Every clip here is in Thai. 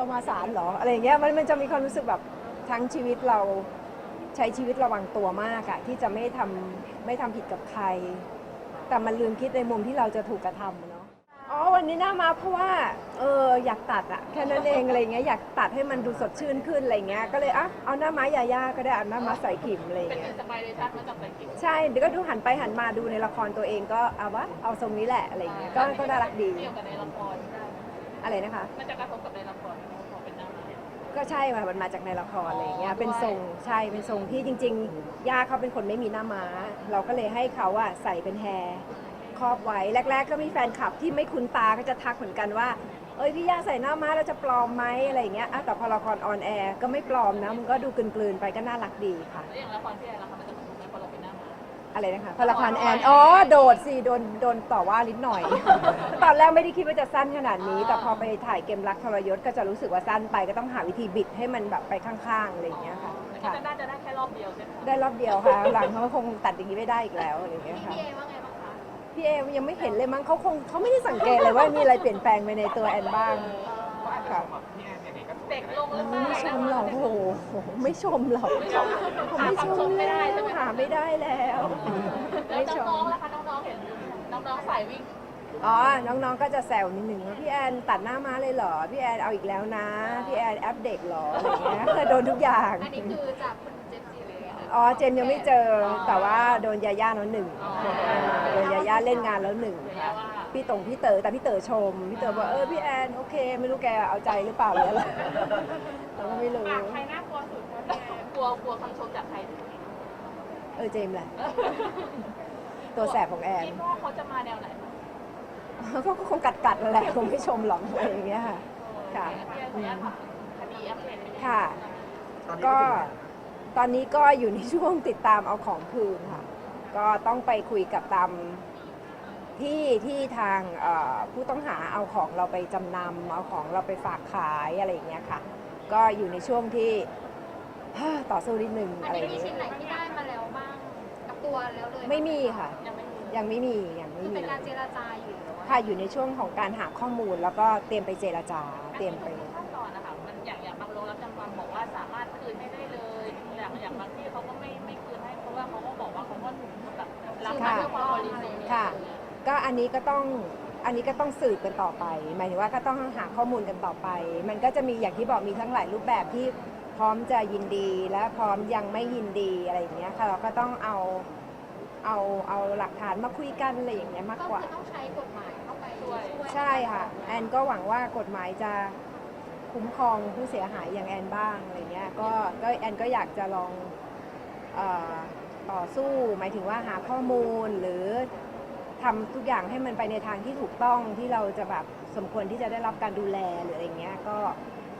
เรามาศาลเหรออะไรอย่างเงี้ยมันมันจะมีความรู้สึกแบบทั้งชีวิตเราใช้ชีวิตระวังตัวมากอะที่จะไม่ทำไม่ทำผิดกับใคร แต่มันลืมคิดในมุมที่เราจะถูกกระทำอะเนาะอ๋อวันนี้หน้ามาเพราะว่าเอออยากตัดอะแค่นั้นเองอะไรเงี้ยอยากตัดให้มันดูสดชื่นขึ้นอะไรเงี้ยก็เลยอะเอาหน้าม้ายาย่าก็ได้เอาหน้าม้าใส่ขิมอะไรเป็นเงี้อิยนสปิเรชันมาจากไบกินใช่เดี๋ยวก็ดูหันไปหันมาดูในละครตัวเองก็เอาวะเอาทรงนี้แหละอะไรเงี้ยก็ก็น่ารักดีเกี่ยวกับในละครได้อะไรนะคะ มันจะกระทบกับในละคร ก็ใช่ค่ะมันมาจากในละครอะไรอย่างเงี้ยเป็นทรงใช่เป็นทรงที่จริง ๆ ย่าเขาเป็นคนไม่มีหน้าม้า เราก็เลยให้เขาอะใส่เป็นแฮร์ครอบไว้แรก ๆ ก็มีแฟนคลับที่ไม่คุ้นตาก็จะทักเหมือนกันว่าเอ้ยพี่ย่าใส่หน้าม้าแล้วจะปลอมไหมอะไรอย่างเงี้ยอะแต่พอละครออนแอร์ก็ไม่ปลอมนะมันก็ดูกลืนๆไปก็น่ารักดีค่ะ แล้วอย่างละครพี่แอนละครมันจะ อะไรนะคะพอละครแอนอ๋อโดดสิโดนโดนต่อว่านิดหน่อย ตอนแรกไม่ได้คิดว่าจะสั้นขนาดนี้ แต่พอไปถ่ายเกมรักทรยศก็จะรู้สึกว่าสั้นไปก็ต้องหาวิธีบิดให้มันแบบไปข้างๆอะไรอย่างเงี้ยค่ะแต่ค่ะก็น่าจะได้แค่รอบเดียวใช่ไหมคะได้รอบเดียวค่ะ หลังเขาคงตัดอย่างนี้ไม่ได้อีกแล้วอะไรอย่างเงี้ยค่ะ พี่เอว่าไงบ้างคะพี่เอยังไม่เห็นเลยมั้งเขาคงเขาไม่ได้สังเกตเลยว่ามีอะไรเปลี่ยนแปลงไปในตัวแอนบ้างค่ะ เด็กลงหรือเปล่าไม่ชมหรอกโอ้โหไม่ชมหรอกไม่ชมเขาไม่ชมไม่ได้ใช่ไหมหาไม่ได้แล้วแล้วไม่ชมน้องๆล่ะคะน้องๆเห็นน้องๆสายวิ่งอ๋อ น้องๆ ก็จะแซวนิดนึงว่าพี่แอนตัดหน้าม้าเลยเหรอ พี่แอนเอาอีกแล้วนะ พี่แอนแอปเด็กเหรออะไรอย่างเงี้ยเคยโดนทุกอย่าง อันนี้คือจากคุณเจมส์จีเลยอะค่ะอ๋อ เจมส์ยังไม่เจอ แต่ว่าโดนยาย่าแล้วหนึ่งอ๋อโดนยาย่าเล่นงานแล้วหนึ่งแปลค่ะว่า พี่ตงพี่เต๋อแต่พี่เต๋อชมพี่เต๋อบอกเออพี่แอนโอเค ไม่รู้แกเอาใจหรือเปล่าหรืออะไรเราก็ไม่รู้ใครน่ากลัวสุดคะพี่แอนกลัวกลัวคำชมจากใครที่สุดเออเจมส์แหละ ตัวแสบของแอนคิดว่าเขาจะมาแนวไหนเขาก็คงกัดกัดๆนั่นแหละคงไม่ชมหรอกอะไรอย่างเงี้ยค่ะค่ะพี่แอนขออนุญาตถามคดีอัปเดตเป็นยังไงค่ะ ก็ตอนนี้ก็อยู่ในช่วงติดตามเอาของคืนค่ะ ก็ต้องไปคุยกับตาม ที่ที่ทางเอ่อผู้ต้องหาเอาของเราไปจำนำเอาของเราไปฝากขายอะไรอย่างเงี้ยค่ะ ก็อยู่ในช่วงที่ต่อสู้นิดนึงอันอะไรอนี้ย่างมีชิ้นเงี้ยไหนที่ได้มาแล้วบ้าง กับตัวแล้วเลยไม่มีค่ะ ยังไม่มียังไม่มียังไม่คือมีเป็นการเจรจาอยู่หรือว่าค่ะอยู่ในช่วงของการหาข้อมูลแล้วก็เตรียมไปเจรจา เตรียมไปขั้นตอนน ก็อันนี้ก็ต้องอันนี้ก็ต้องสืบกันต่อไป หมายถึงว่าก็ต้องหาข้อมูลกันต่อไป มันก็จะมีอย่างที่บอกมีทั้งหลายรูปแบบที่พร้อมจะยินดีและพร้อมยังไม่ยินดีอะไรอย่างเงี้ยค่ะเราก็ต้องเอาเอาเอาหลักฐานมาคุยกันอะไรอย่างเงี้ยมากก็กว่า คือต้องใช้กฎหมายเข้าไปช่วยใช่ค่ะ แอนก็หวังว่ากฎหมายจะคุ้มครองผู้เสียหายอย่างแอนบ้างอะไรเงี้ยก็ก็แอนก็อยากจะลองเออต่อสู้หมายถึงว่าหาข้อมูลหรือ ทำทุกอย่างให้มันไปในทางที่ถูกต้องที่เราจะแบบสมควรที่จะได้รับการดูแลหรืออะไรเงี้ยก็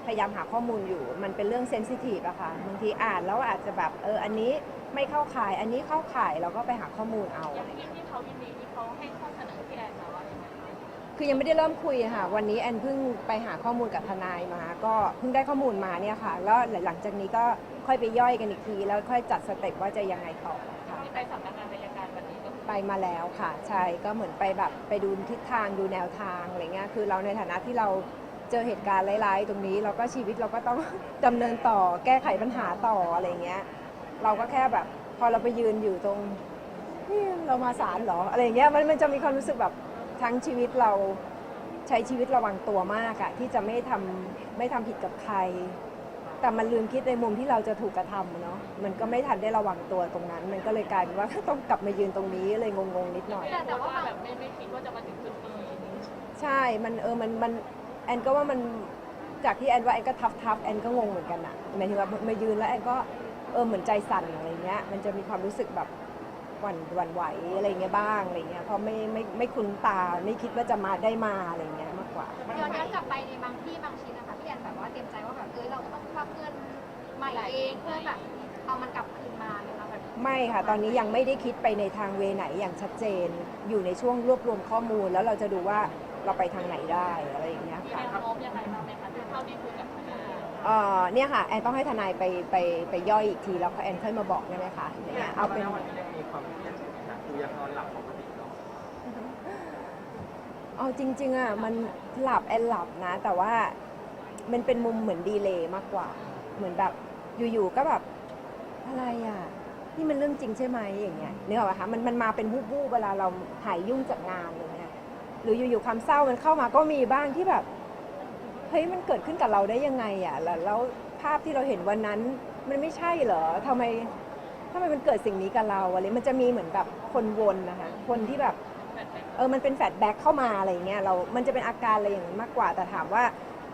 พยายามหาข้อมูลอยู่ มันเป็นเรื่องเซนซิทีฟอะค่ะบางทีอ่านแล้วอาจจะแบบเอออันนี้ไม่เข้าข่ายอันนี้เข้าข่ายเราก็ไปหาข้อมูลเอาอย่างที่ที่เขายินดีที่เขาให้ข้อเสนอพี่แอนมาว่าอย่างไรคะคือยังไม่ได้เริ่มคุยอะค่ะ วันนี้แอนเพิ่งไปหาข้อมูลกับทนายมา ก็เพิ่งได้ข้อมูลมาเนี่ยค่ะ แล้วหลังจากนี้ก็ค่อยไปย่อยกันอีกที แล้วค่อยจัดสเต็ปว่าจะยังไงต่อค่ะที่ไปสำนักงาน ไปมาแล้วค่ะใช่ก็เหมือนไปแบบไปดูทิศทางดูแนวทางอะไรเงี้ยคือเราในฐานะที่เราเจอเหตุการณ์ร้ายๆ ตรงนี้เราก็ชีวิตเราก็ต้องดำเนินต่อแก้ไขปัญหาต่ออะไรเงี้ย เราก็แค่แบบพอเราไปยืนอยู่ตรงเรามาศาลเหรออะไรเงี้ยมันมันจะมีความรู้สึกแบบทั้งชีวิตเราใช้ชีวิตระวังตัวมากอะที่จะไม่ทำไม่ทำผิดกับใคร แต่มันลืมคิดในมุมที่เราจะถูกกระทำอะเนาะมันก็ไม่ทันได้ระวังตัวตรงนั้น มันก็เลยกลายเป็นว่า ต้องกลับมายืนตรงนี้เลยงงๆนิดหน่อย แต่ว่าแบบไม่ไม่คิดว่าจะมาถึงจุดนี้ใช่ มันเออ มัน มัน แอนก็ว่ามัน จากที่แอนว่าแอนก็ทับทับแอนก็งงเหมือนกันอะหมายถึงว่ามายืนแล้วแอนก็ เออ เหมือนใจสั่นอะไรเงี้ย มันจะมีความรู้สึกแบบหวั่นหวั่นไหวอะไรเงี้ยบ้างอะไรเงี้ย เพราะไม่ไม่ไม่คุ้นตา ไม่คิดว่าจะมาได้มาอะไรเงี้ยมากก ว่าย้อนย้อนกลับไปในบางที่บางชิ้นนะคะพี่แอนแบบว่าเตรียมใจว่าแบบเออเราก็ต้องควักเงินใหม่เองเพื่อแบบเอามันกลับคืนมานะคะแบบไม่ค่ะ ตอนนี้ยังไม่ได้คิดไปในทางเวไหนอย่างชัดเจน อยู่ในช่วงรวบรวมข้อมูล แล้วเราจะดูว่าเราไปทางไหนได้อะไรอย่างเงี้ยมีค่ะ แนวโน้มยังไงบ้างไหมคะเท่าที่คุยกับทนายเอ่อเนี่ยค่ะแอนต้องให้ทนายไปไปไปย่อยอีกทีแล้วแอนค่อยมาบอกได้ไหมคะอย่างเงี้ยเอาเป็น วันนี้ยังมีความเครียดอยู่นะคือยังนอนหลับปกติเนาะ เอาจริง ๆอะมันหลับแอนหลับนะ แต่ว่ามันเป็นมุมเหมือนดีเลย์มากกว่า เหมือนแบบอยู่ๆก็แบบอะไรอะนี่มันเรื่องจริงใช่ไหมอย่างเงี้ยนึกออกปะคะมันมันมาเป็นวูบๆเวลาเราหายยุ่งจากงานอะไรเงี้ยหรืออยู่ๆความเศร้ามันเข้ามาก็มีบ้างที่แบบเฮ้ยมันเกิดขึ้นกับเราได้ยังไงอะแล้วแล้วภาพที่เราเห็นวันนั้น มันไม่ใช่เหรอทำไมทำไมมันเกิดสิ่งนี้กับเราอะไรมันจะมีเหมือนแบบคนวนนะคะคนที่แบบแบบแบบ เออมันเป็นแฟลชแบ็กเข้ามาอะไรอย่างเงี้ยเรา มันจะเป็นอาการอะไรอย่างนั้นมากกว่า แต่ถามว่า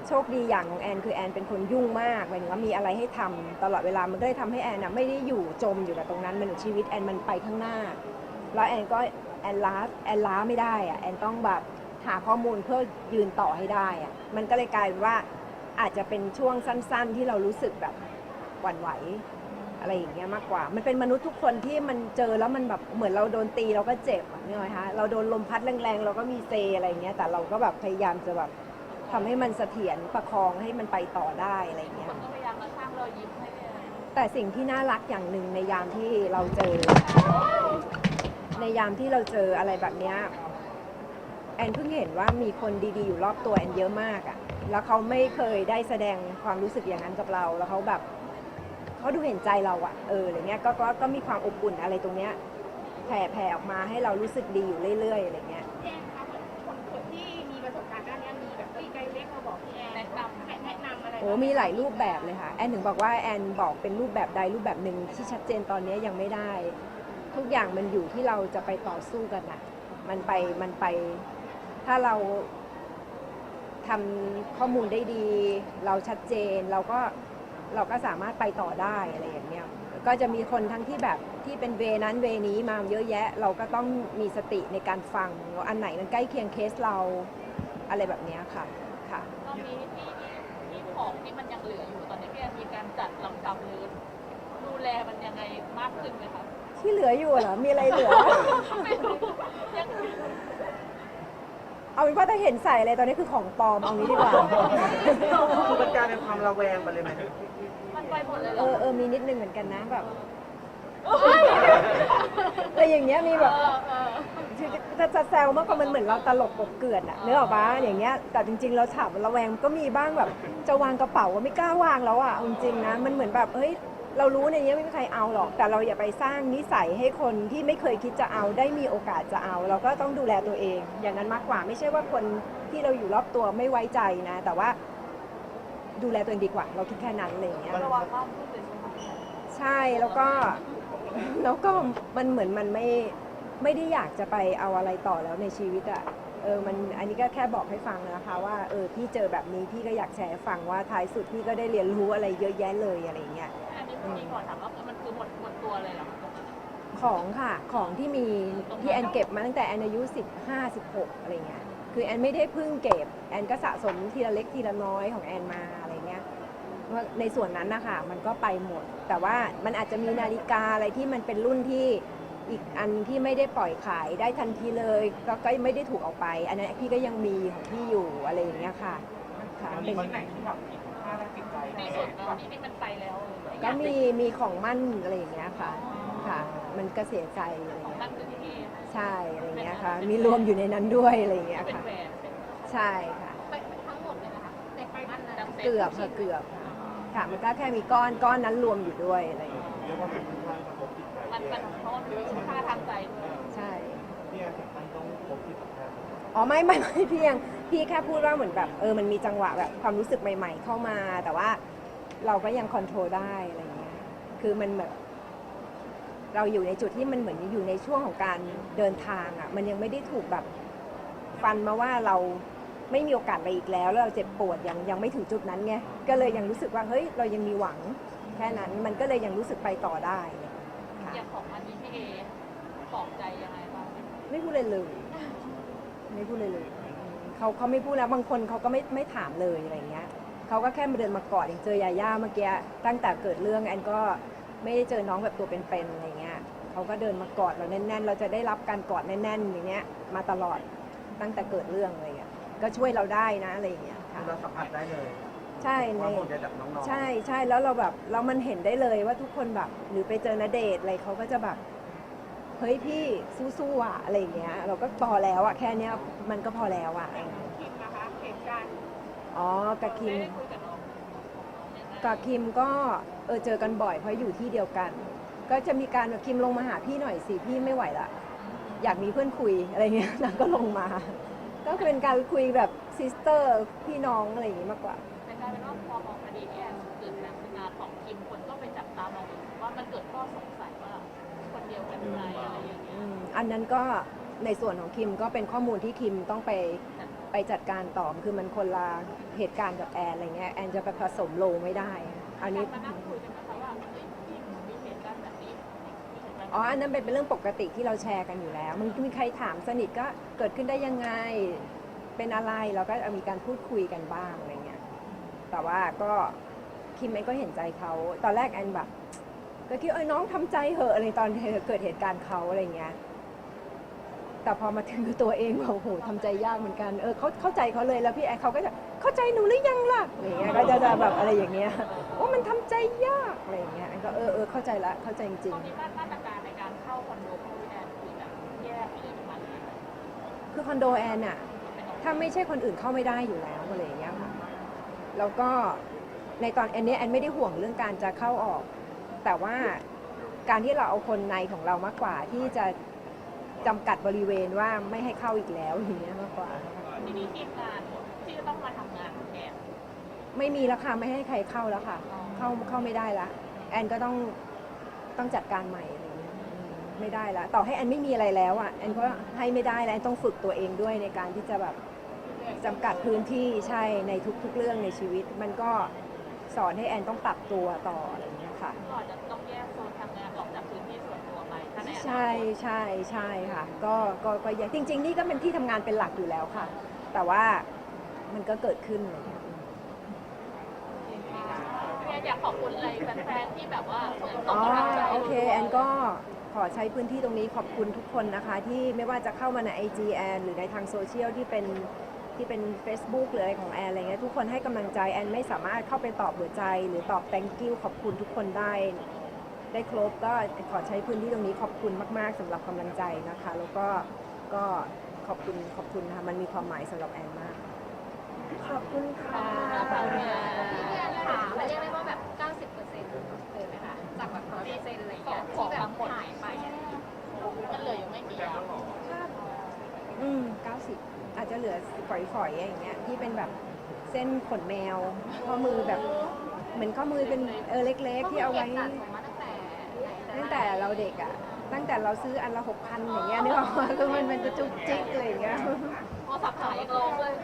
โชคดีอย่างของแอนคือแอนเป็นคนยุ่งมากหมายถึงว่ามีอะไรให้ทำตลอดเวลามันก็เลยทำให้แอนนะไม่ได้อยู่จมอยู่กับตรงนั้นมันชีวิตแอนมันไปข้างหน้า แล้วแอนก็แอนล้าแอนล้าไม่ได้อะแอนต้องแบบหาข้อมูลเพื่อยืนต่อให้ได้อะมันก็เลยกลายเป็นว่าอาจจะเป็นช่วงสั้น ๆ ที่เรารู้สึกแบบหวั่นไหว อะไรอย่างเงี้ยมากกว่า มันเป็นมนุษย์ทุกคนที่มันเจอแล้วมันแบบเหมือนเราโดนตีเราก็เจ็บอะเนี่ยไหมคะเราโดนลมพัดแรงๆเราก็มีเซอะไรอย่างเงี้ยแต่เราก็แบบพยายามจะแบบทำให้มันเสถียรประคองให้มันไปต่อได้อะไรอย่างเงี้ย ก็พยายามมาสร้างรอยยิ้มให้เนี่ยแต่สิ่งที่น่ารักอย่างหนึ่งในยามที่เราเจอ ในยามที่เราเจออะไรแบบเนี้ยแอนเพิ่งเห็นว่ามีคนดีๆอยู่รอบตัวแอนเยอะมากอะแล้วเขาไม่เคยได้แสดงความรู้สึกอย่างนั้นกับเรา แล้วเขาแบบ เขาดูเห็นใจเราอะเอออะไรเงี้ยก็ก็ก็มีความอบอุ่นอะไรตรงเนี้ยแผ่แผ่ออกมาให้เรารู้สึกดีอยู่เรื่อยๆอะไรเงี้ยพี่แอนคะเหมือนคนคนที่มีประสบการณ์ด้านเนี้ยมีแบบพี่ไกด์เล็กมาบอกพี่แอนแนะนำแนะแนะนำอะไรโอ้มีหลายรูปแบบเลยค่ะแอนถึงบอกว่าแอนบอกเป็นรูปแบบใดรูปแบบหนึ่งที่ชัดเจนตอนนี้ยังไม่ได้ ทุกอย่างมันอยู่ที่เราจะไปต่อสู้กันน่ะมันไปมันไปถ้าเราทำข้อมูลได้ดี เราชัดเจนเราก็ เราก็สามารถไปต่อได้อะไรอย่างเงี้ยก็จะมีคนทั้งที่แบบที่เป็นเวนั้นเวนี้มาเยอะแยะ เราก็ต้องมีสติในการฟังว่าอันไหนมันใกล้เคียงเคสเราอะไรแบบเนี้ยค่ะค่ะก็มีที่ที่ที่ของที่มันยังเหลืออยู่ตอนนี้พี่แอนมีการจัดลำดับหรือดูแลมันยังไงมากขึ้นไหมคะที่เหลืออยู่เหรอ มีอะไรเหลือ ไม่รู้ยังเอาเป็นว่าถ้าเห็นใส่อะไรตอนนี้คือของปลอมเอางี้ดีกว่า คือมันกลายเป็นความระแวงไปเลยไหมมัน ไปหมดเลยเหรเอออเออมีนิดนึงเหมือนกันนะแบบอะไรอย่างเงี้ยมีแบบ เออเออจะจะแซวมากกว่ามันเหมือนเราตลกกบเกลื่อนอะเนื้อออกปะอย่างเงี้ยแต่จริง ๆ เราถามระแวงก็มีบ้างแบบจะวางกระเป๋าก็ไม่กล้าวางแล้วอะเอาจริงๆนะมันเหมือนแบบเฮ้ยเรารู้ในนี้ไม่มีใครเอาหรอก แต่เราอย่าไปสร้างนิสัยให้คนที่ไม่เคยคิดจะเอาได้มีโอกาสจะเอา เราก็ต้องดูแลตัวเอง อย่างนั้นมากกว่าไม่ใช่ว่าคนที่เราอยู่รอบตัวไม่ไว้ใจนะ แต่ว่า ดูแลตัวเองดีกว่า เราคิดแค่นั้นอะไรอย่างเงี้ยระวังมากขึ้นเลยใช่ไหมใช่แล้วก็แล้วก็มันเหมือนมันไม่ไม่ได้อยากจะไปเอาอะไรต่อแล้วในชีวิตอะเออมันอันนี้ก็แค่บอกให้ฟังนะคะว่าเออพี่เจอแบบนี้พี่ก็อยากแชร์ให้ฟังว่าท้ายสุดพี่ก็ได้เรียนรู้อะไรเยอะแยะเลยอะไรอย่างเงี้ยอันนี้พี่ขอถามว่าคือมันคือหมดหมดตัวเลยเหรอของค่ะของที่มีที่แอนเก็บมาตั้งแต่แอนอายุ15 16อะไรเงี้ย คือแอนไม่ได้เพิ่งเก็บ แอนก็สะสมทีละเล็กทีละน้อยของแอนมาอะไรเงี้ยว่าในส่วนนั้นนะคะมันก็ไปหมด แต่ว่ามันอาจจะมีนาฬิกาอะไรที่มันเป็นรุ่นที่อีกอันที่ไม่ได้ปล่อยขายได้ทันทีเลยก็ก็ไม่ได้ถูกเออกไป อันนั้นพี่ก็ยังมีของพี่อยู่อะไรอย่างเงี้ยค่ะค่ะมีเป็นที่ไหนที่แบบมีคุณค่าทางจิตใจที่สุดเนอะที่ที่มันไปแล้วก็มีมีของมั่นอะไรอย่างเงี้ยค่ะค่ะ มันก็เสียใจอะไรอย่างเงี้ย นั่นคือที่พี่ใช่อะไรเงี้ยค่ะ มีรวมอยู่ในนั้นด้วยอะไรเงี้ยเป็นค่ะ แหวนเป็นใช่ค่ะ ไปทั้งหมดเลยนะคะแต่ไปมันนะจำซ็ตเกือบค่ะเกือบค่ะค่ะ มันก็แค่มีก้อนก้อนนั้นรวมอยู่ด้วยอะไรเงี้ยมันมันเพราะว่ามันมีคุณค่าทางใจด้วยใช่อ๋อไม่ไม่ไม่พี่ยังพี่แค่พูดว่าเหมือนแบบเออมันมีจังหวะแบบความรู้สึกใหม่ ๆ เข้ามา แต่ว่าเราก็ยังคอนโทรลได้อะไรเงี้ยคือมันแบบ เราอยู่ในจุดที่มันเหมือนอยู่ในช่วงของการเดินทางอะ มันยังไม่ได้ถูกแบบฟันมาว่าเราไม่มีโอกาสไปอีกแล้วแล้วเราเจ็บปวดยังยังไม่ถึงจุดนั้นไงก็เลยยังรู้สึกว่าเฮ้ยเรายังมีหวังแค่นั้นมันก็เลยยังรู้สึกไปต่อได้ค่ะอย่างของอันนี้พี่เอปลอบใจยังไงบ้างไม่พูดเลยเลย ไม่พูดเลยเลยเขาเขาไม่พูดแล้วบางคนเขาก็ไม่ไม่ถามเลยอะไรเงี้ยเขาก็แค่มาเดินมากอดอย่างเจอยาย่าเมื่อกี้ตั้งแต่เกิดเรื่องแอนก็ ไม่ได้เจอน้องแบบตัวเป็นๆอะไรเงี้ยเขาก็เดินมากอดเราแน่นๆ เราจะได้รับการกอดแน่นๆอย่างเงี้ยมาตลอดตั้งแต่เกิดเรื่องอะไรเงี้ยก็ช่วยเราได้นะอะไรอย่างเงี้ยค่ะ เราสัมผัสได้เลยใช่ใน ว่าห่วงใยจากน้องๆ ใช่ใช่แล้วเราแบบแล้วมันเห็นได้เลยว่าทุกคนแบบ หรือไปเจอณเดชน์อะไรเขาก็จะแบบ เฮ้ยพี่สู้ๆอะอะไรอย่างเงี้ย เราก็พอแล้วอะแค่เนี้ยมันก็พอแล้วอะ คิมนะคะเหตุการณ์อ๋อกับคิม ได้คุยกับน้องยังไง กับคิมก็เออเจอกันบ่อยเพราะอยู่ที่เดียวกัน ก็จะมีการแบบคิมลงมาหาพี่หน่อยสิพี่ไม่ไหวละอยากมีเพื่อนคุยอะไรเงี้ยนางก็ลงมา ก็เป็นการคุยแบบซิสเตอร์พี่น้องอะไรอย่างงี้มากกว่าแต่กลายเป็นว่าพอมองคดีที่แอนเกิดการทำงานของคิมคนก็ไปจับตามองว่ามันเกิดข้อสงสัยว่าคนเดียวกันไหมอะไรอย่างเงี้ยอืมอันนั้นก็ในส่วนของคิมก็เป็นข้อมูลที่คิมต้องไป ไปจัดการต่อคือมันคนละเหตุการณ์กับแอนอะไรเงี้ยแอนจะไปผสมโลไม่ได้ อันนี้มานั่งคุยกันนะคะว่าเฮ้ยพี่มีเหตุการณ์แบบนี้มีเหตุการณ์แบบอ๋อนี้อันนั้นเป็นเป็นเรื่องปกติที่เราแชร์กันอยู่แล้ว มันมีใครถามสนิทก็เกิดขึ้นได้ยังไง เป็นอะไรเราก็มีการพูดคุยกันบ้างอะไรเงี้ย แต่ว่าก็คิมเองก็เห็นใจเขา ตอนแรกแอนแบบก็คิดเอ้ยน้องทำใจเหอะอะไรตอนเกิดเหตุการณ์เขาอะไรเงี้ย แต่พอมาถึงตัวเองบอกโอ้โหทำใจยากเหมือนกันเออเขาเข้าใจเขาเลยแล้วพี่แอนเขาก็จะเข้าใจหนูหรือยังล่ะอะไรเงี้ยก็จะจะแบบอะไรอย่างเงี้ยว่ามันทำใจยากอะไรอย่างเงี้ยแอนก็เออเออเข้าใจละเข้าใจจริงตอนนี้มาตรการในการเข้าคอนโดของพี่แอนคือแบบแยกเลยประมาณนี้ๆคือคอนโดแอนอะถ้าไม่ใช่คนอื่นเข้าไม่ได้อยู่แล้วอะไรอย่างเงี้ยค่ะแล้วก็ในตอนอันเนี้ยแอนไม่ได้ห่วงเรื่องการจะเข้าออก แต่ว่าการที่เราเอาคนในของเรามากกว่าที่จะ จำกัดบริเวณว่าไม่ให้เข้าอีกแล้วอย่างเงี้ยมากกว่า ทีนี้ทีมงานที่จะต้องมาทำงานแทน ไม่มีแล้วค่ะไม่ให้ใครเข้าแล้วค่ะเข้าเข้าไม่ได้ละแอนก็ต้องต้องจัดการใหม่อะไรอย่างเงี้ยอืมไม่ได้ละต่อให้แอนไม่มีอะไรแล้วอะแอนก็ให้ไม่ได้แล้วแอนต้องฝึกตัวเองด้วยในการที่จะแบบจำกัดพื้นที่ใช่ในทุก ๆ เรื่องในชีวิต มันก็สอนให้แอนต้องปรับตัวต่ออะไรอย่างเงี้ยค่ะก็อาจจะต้องแยกโซนทำงานออกจากพื้น ในอนาคต ใช่ใช่ใช่ค่ะก็ก็ก็ยังจริง ๆ นี่ก็เป็นที่ทำงานเป็นหลักอยู่แล้วค่ะ แต่ว่ามันก็เกิดขึ้นอะไรอย่างเงี้ยพี่แอนอยากขอบคุณอะไรแฟนๆที่แบบว่าส่งอ๋อกำลังใจโอเคแอนก็ขอใช้พื้นที่ตรงนี้ขอบคุณทุกคนนะคะ ที่ไม่ว่าจะเข้ามาใน IG แอนหรือในทางโซเชียลที่เป็นที่เป็น Facebook หรืออะไรของแอนอะไรเงี้ยทุกคนให้กำลังใจแอนไม่สามารถเข้าไปตอบหัวใจ หรือตอบ thank you ขอบคุณทุกคนได้ ได้ครบก็ขอใช้พื้นที่ตรงนี้ขอบคุณมาก ๆสำหรับกำลังใจนะคะ แล้วก็ก็ขอบคุณขอบคุณนะคะมันมีความหมายสำหรับแอนมาก ขอบคุณค่ะพี่แอนค่ะมันเรียกได้ว่าแบบ 90%เลยไหมคะจากแบบ100%อะไรอย่างเงี้ยที่แบบหายไปมันเหลืออยู่ไม่กี่อย่างอืม90 อาจจะเหลือฝอยๆอย่างเงี้ยที่เป็นแบบเส้นขนแมวข้อมือแบบเหมือนข้อมือเป็นเออเล็ก ๆ ที่เอาไว้ แต่ไหนแต่ไรตั้งแต่เราเด็กอะ ตั้งแต่เราซื้ออันละหกพันอย่างเงี้ยนึกออกว่าคือมันเป็นกระจุกจิกอะไรอย่างเงี้ยพอสับขายังร้องเลย